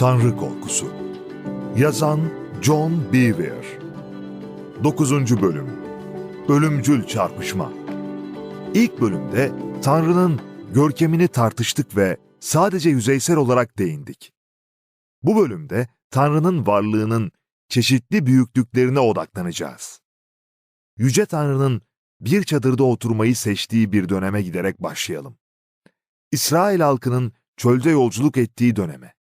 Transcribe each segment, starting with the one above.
Tanrı Korkusu Yazan John Bevere 9. Bölüm Ölümcül Çarpışma İlk bölümde Tanrı'nın görkemini tartıştık ve sadece yüzeysel olarak değindik. Bu bölümde Tanrı'nın varlığının çeşitli büyüklüklerine odaklanacağız. Yüce Tanrı'nın bir çadırda oturmayı seçtiği bir döneme giderek başlayalım. İsrail halkının çölde yolculuk ettiği döneme.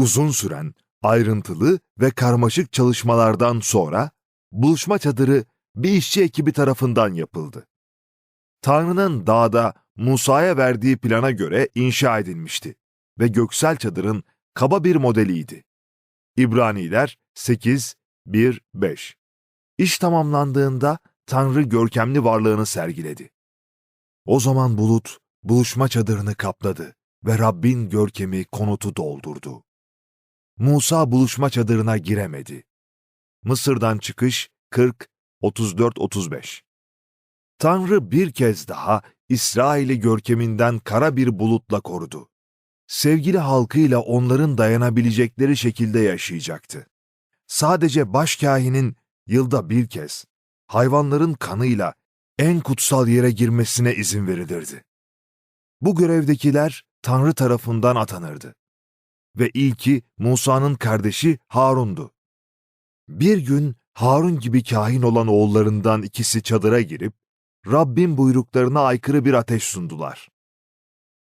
Uzun süren, ayrıntılı ve karmaşık çalışmalardan sonra buluşma çadırı bir işçi ekibi tarafından yapıldı. Tanrı'nın dağda Musa'ya verdiği plana göre inşa edilmişti ve göksel çadırın kaba bir modeliydi. İbraniler 8, 1, 5 İş tamamlandığında Tanrı görkemli varlığını sergiledi. O zaman bulut buluşma çadırını kapladı ve Rabbin görkemi konutu doldurdu. Musa buluşma çadırına giremedi. Mısır'dan çıkış 40 34 35. Tanrı bir kez daha İsrail'i görkeminden kara bir bulutla korudu. Sevgili halkıyla onların dayanabilecekleri şekilde yaşayacaktı. Sadece başkahinin yılda bir kez hayvanların kanıyla en kutsal yere girmesine izin verilirdi. Bu görevdekiler Tanrı tarafından atanırdı. Ve ilki Musa'nın kardeşi Harun'du. Bir gün Harun gibi kahin olan oğullarından ikisi çadıra girip, Rabbin buyruklarına aykırı bir ateş sundular.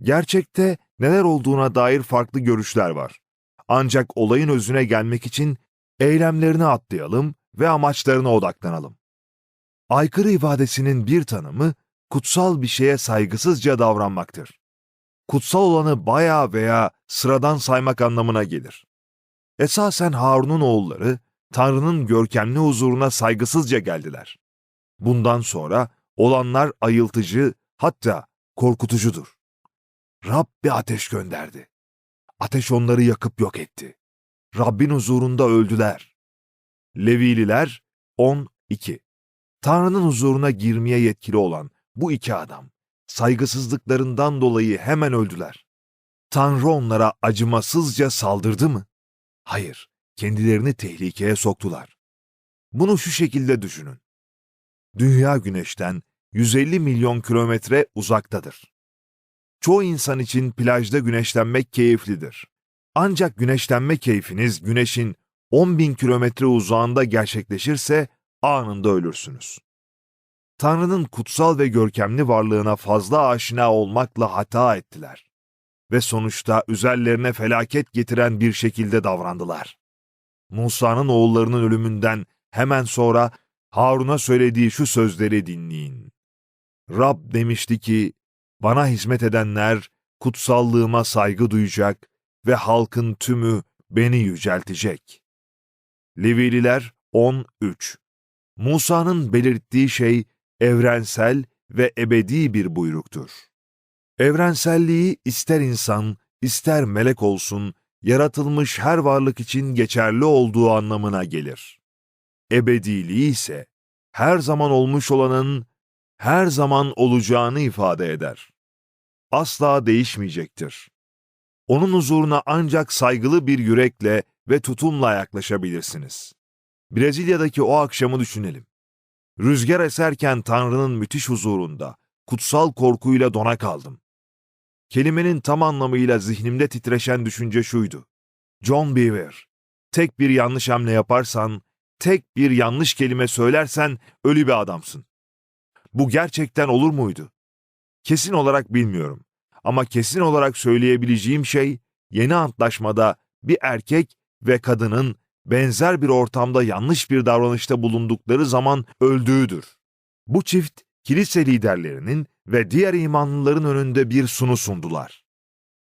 Gerçekte neler olduğuna dair farklı görüşler var. Ancak olayın özüne gelmek için eylemlerini atlayalım ve amaçlarına odaklanalım. Aykırı ibadesinin bir tanımı, kutsal bir şeye saygısızca davranmaktır. Kutsal olanı bayağı veya sıradan saymak anlamına gelir. Esasen Harun'un oğulları, Tanrı'nın görkemli huzuruna saygısızca geldiler. Bundan sonra olanlar ayıltıcı, hatta korkutucudur. Rab bir ateş gönderdi. Ateş onları yakıp yok etti. Rabbin huzurunda öldüler. Levililer 12 Tanrı'nın huzuruna girmeye yetkili olan bu iki adam, saygısızlıklarından dolayı hemen öldüler. Tanrı onlara acımasızca saldırdı mı? Hayır, kendilerini tehlikeye soktular. Bunu şu şekilde düşünün. Dünya güneşten 150 milyon kilometre uzaktadır. Çoğu insan için plajda güneşlenmek keyiflidir. Ancak güneşlenme keyfiniz güneşin 10 bin kilometre uzağında gerçekleşirse anında ölürsünüz. Tanrı'nın kutsal ve görkemli varlığına fazla aşina olmakla hata ettiler. Ve sonuçta üzerlerine felaket getiren bir şekilde davrandılar. Musa'nın oğullarının ölümünden hemen sonra Harun'a söylediği şu sözleri dinleyin. Rab demişti ki, bana hizmet edenler kutsallığıma saygı duyacak ve halkın tümü beni yüceltecek. Levililer 13 Musa'nın belirttiği şey evrensel ve ebedi bir buyruktur. Evrenselliği ister insan, ister melek olsun, yaratılmış her varlık için geçerli olduğu anlamına gelir. Ebediliği ise her zaman olmuş olanın her zaman olacağını ifade eder. Asla değişmeyecektir. Onun huzuruna ancak saygılı bir yürekle ve tutumla yaklaşabilirsiniz. Brezilya'daki o akşamı düşünelim. Rüzgar eserken Tanrı'nın müthiş huzurunda, kutsal korkuyla dona kaldım. Kelimenin tam anlamıyla zihnimde titreşen düşünce şuydu. John Beaver, tek bir yanlış hamle yaparsan, tek bir yanlış kelime söylersen ölü bir adamsın. Bu gerçekten olur muydu? Kesin olarak bilmiyorum. Ama kesin olarak söyleyebileceğim şey, yeni antlaşmada bir erkek ve kadının benzer bir ortamda yanlış bir davranışta bulundukları zaman öldüğüdür. Bu çift, kilise liderlerinin ve diğer imanlıların önünde bir sunu sundular.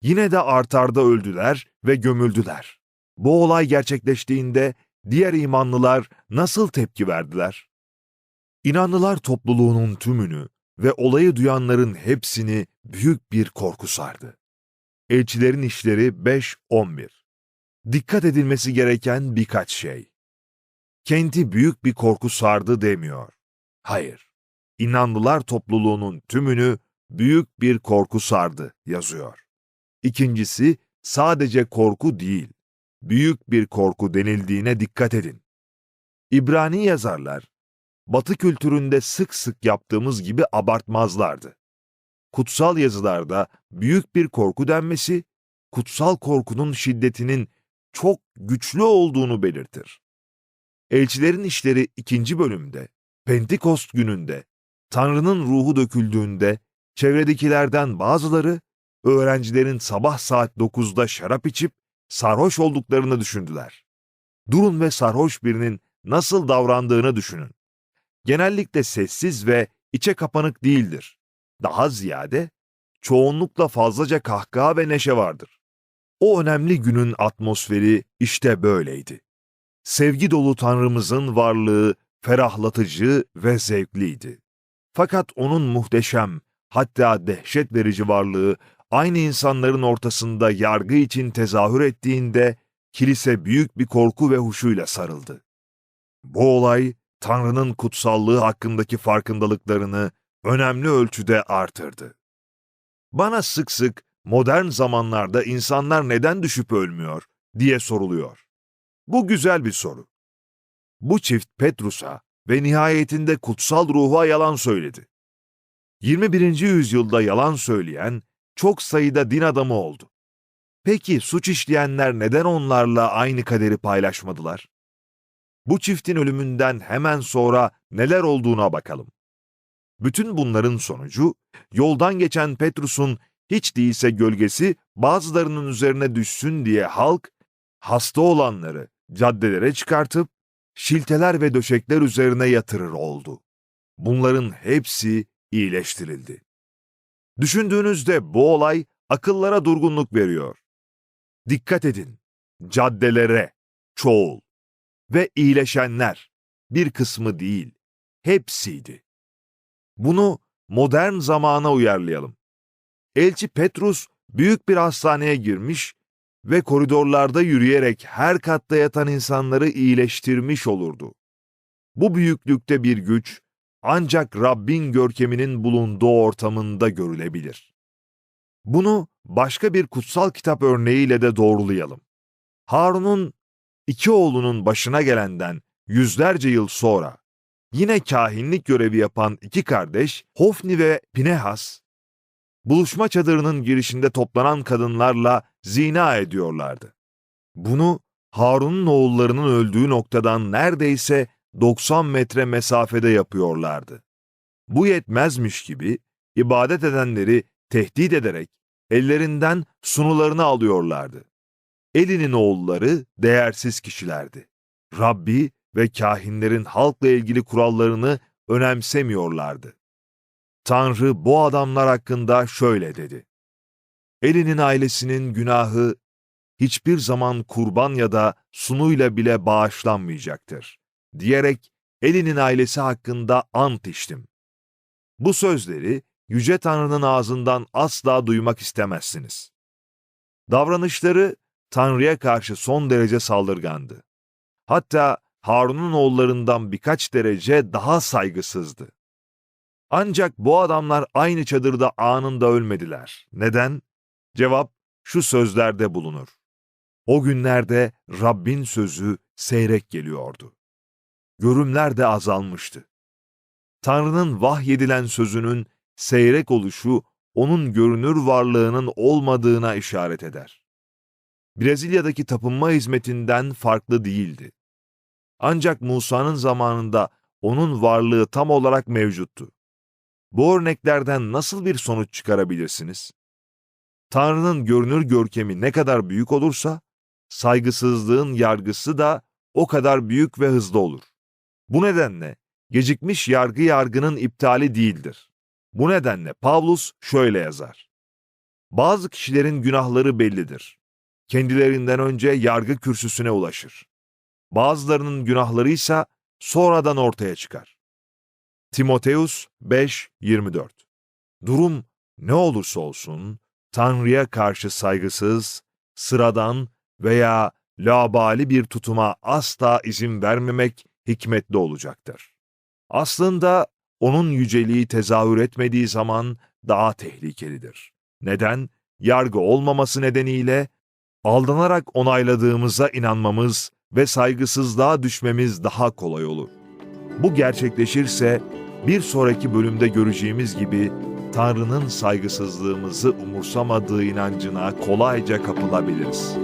Yine de artarda öldüler ve gömüldüler. Bu olay gerçekleştiğinde diğer imanlılar nasıl tepki verdiler? İnanlılar topluluğunun tümünü ve olayı duyanların hepsini büyük bir korku sardı. Elçilerin İşleri 5-11 Dikkat edilmesi gereken birkaç şey. Kenti büyük bir korku sardı demiyor. Hayır, inanlılar topluluğunun tümünü büyük bir korku sardı yazıyor. İkincisi, sadece korku değil, büyük bir korku denildiğine dikkat edin. İbrani yazarlar, Batı kültüründe sık sık yaptığımız gibi abartmazlardı. Kutsal yazılarda büyük bir korku denmesi, kutsal korkunun şiddetinin çok güçlü olduğunu belirtir. Elçilerin İşleri 2. bölümde, Pentekost gününde, Tanrı'nın ruhu döküldüğünde, çevredekilerden bazıları, öğrencilerin sabah saat 9'da şarap içip sarhoş olduklarını düşündüler. Durun ve sarhoş birinin nasıl davrandığını düşünün. Genellikle sessiz ve içe kapanık değildir. Daha ziyade, çoğunlukla fazlaca kahkaha ve neşe vardır. O önemli günün atmosferi işte böyleydi. Sevgi dolu Tanrımızın varlığı ferahlatıcı ve zevkliydi. Fakat onun muhteşem, hatta dehşet verici varlığı aynı insanların ortasında yargı için tezahür ettiğinde kilise büyük bir korku ve huşuyla sarıldı. Bu olay Tanrı'nın kutsallığı hakkındaki farkındalıklarını önemli ölçüde artırdı. Bana sık sık modern zamanlarda insanlar neden düşüp ölmüyor diye soruluyor. Bu güzel bir soru. Bu çift Petrus'a ve nihayetinde kutsal ruha yalan söyledi. 21. yüzyılda yalan söyleyen çok sayıda din adamı oldu. Peki suç işleyenler neden onlarla aynı kaderi paylaşmadılar? Bu çiftin ölümünden hemen sonra neler olduğuna bakalım. Bütün bunların sonucu, yoldan geçen Petrus'un hiç değilse gölgesi bazılarının üzerine düşsün diye halk, hasta olanları caddelere çıkartıp, şilteler ve döşekler üzerine yatırır oldu. Bunların hepsi iyileştirildi. Düşündüğünüzde bu olay akıllara durgunluk veriyor. Dikkat edin, caddelere, çoğul ve iyileşenler bir kısmı değil, hepsiydi. Bunu modern zamana uyarlayalım. Elçi Petrus büyük bir hastaneye girmiş ve koridorlarda yürüyerek her katta yatan insanları iyileştirmiş olurdu. Bu büyüklükte bir güç ancak Rabbin görkeminin bulunduğu ortamında görülebilir. Bunu başka bir kutsal kitap örneğiyle de doğrulayalım. Harun'un iki oğlunun başına gelenden yüzlerce yıl sonra yine kahinlik görevi yapan iki kardeş Hofni ve Pinehas buluşma çadırının girişinde toplanan kadınlarla zina ediyorlardı. Bunu Harun'un oğullarının öldüğü noktadan neredeyse 90 metre mesafede yapıyorlardı. Bu yetmezmiş gibi ibadet edenleri tehdit ederek ellerinden sunularını alıyorlardı. Eli'nin oğulları değersiz kişilerdi. Rabbi ve kahinlerin halkla ilgili kurallarını önemsemiyorlardı. Tanrı bu adamlar hakkında şöyle dedi. Eli'nin ailesinin günahı hiçbir zaman kurban ya da sunuyla bile bağışlanmayacaktır. Diyerek Eli'nin ailesi hakkında ant içtim. Bu sözleri Yüce Tanrı'nın ağzından asla duymak istemezsiniz. Davranışları Tanrı'ya karşı son derece saldırgandı. Hatta Harun'un oğullarından birkaç derece daha saygısızdı. Ancak bu adamlar aynı çadırda anında ölmediler. Neden? Cevap şu sözlerde bulunur. O günlerde Rabbin sözü seyrek geliyordu. Görümler de azalmıştı. Tanrı'nın vahyedilen sözünün seyrek oluşu onun görünür varlığının olmadığına işaret eder. Brezilya'daki tapınma hizmetinden farklı değildi. Ancak Musa'nın zamanında onun varlığı tam olarak mevcuttu. Bu örneklerden nasıl bir sonuç çıkarabilirsiniz? Tanrı'nın görünür görkemi ne kadar büyük olursa, saygısızlığın yargısı da o kadar büyük ve hızlı olur. Bu nedenle gecikmiş yargı yargının iptali değildir. Bu nedenle Pavlus şöyle yazar. Bazı kişilerin günahları bellidir. Kendilerinden önce yargı kürsüsüne ulaşır. Bazılarının günahları ise sonradan ortaya çıkar. Timoteus 5.24 Durum ne olursa olsun, Tanrı'ya karşı saygısız, sıradan veya labali bir tutuma asla izin vermemek hikmetli olacaktır. Aslında onun yüceliği tezahür etmediği zaman daha tehlikelidir. Neden? Yargı olmaması nedeniyle aldanarak onayladığımıza inanmamız ve saygısızlığa düşmemiz daha kolay olur. Bu gerçekleşirse bir sonraki bölümde göreceğimiz gibi Tanrı'nın saygısızlığımızı umursamadığı inancına kolayca kapılabiliriz.